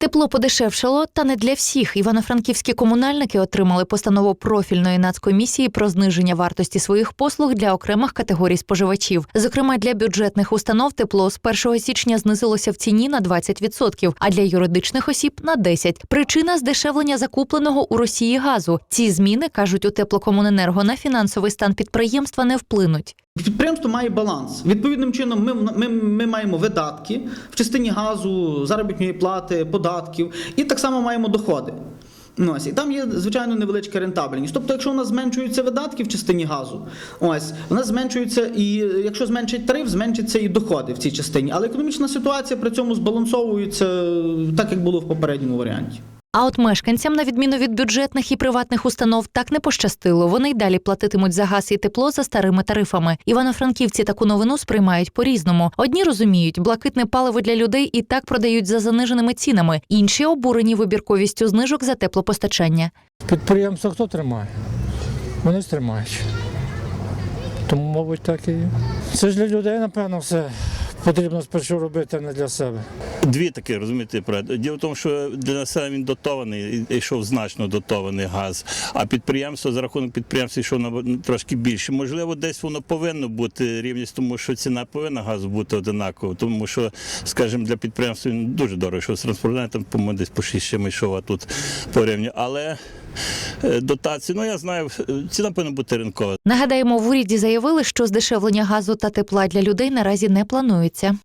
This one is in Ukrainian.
Тепло подешевшало, та не для всіх. Івано-франківські комунальники отримали постанову профільної нацкомісії про зниження вартості своїх послуг для окремих категорій споживачів. Зокрема, для бюджетних установ тепло з 1 січня знизилося в ціні на 20%, а для юридичних осіб на 10%. Причина здешевлення закупленого у Росії газу. Ці зміни кажуть у теплокомуненерго на фінансовий стан підприємства не вплинуть. Підприємство має баланс. Відповідним чином, ми, ми, ми маємо видатки в частині газу, заробітної плати, податків, і так само маємо доходи. Ну, Ось, і там є, звичайно, невеличка рентабельність. Тобто, якщо у нас зменшуються видатки в частині газу, ось у нас зменшується і якщо зменшить тариф, зменшиться і доходи в цій частині. Але економічна ситуація при цьому збалансовується так, як було в попередньому варіанті. А от мешканцям, на відміну від бюджетних і приватних установ, так не пощастило. Вони й далі платитимуть за газ і тепло за старими тарифами. Івано-франківці таку новину сприймають по-різному. Одні розуміють, блакитне паливо для людей і так продають за заниженими цінами. Інші обурені вибірковістю знижок за теплопостачання. Підприємство хто тримає? Вони тримають. Тому, мабуть, так і. Це ж для людей, напевно, все потрібно спершу робити, не для себе. Дві такі, розумієте. Діло в тому, що для населення він дотований, йшов значно дотований газ, а підприємство за рахунок підприємства йшов на трошки більше. Можливо, десь воно повинно бути рівність, тому що ціна повинна газу бути одинакова, тому що, скажімо, для підприємства він дуже дорого, що з транспортом, по-моєму, десь по 6 чимось йшов, а тут по рівні. Але е, дотації, ну я знаю, е, ціна повинна бути ринкова. Нагадаємо, в уряді заявили, що здешевлення газу та тепла для людей наразі не планується.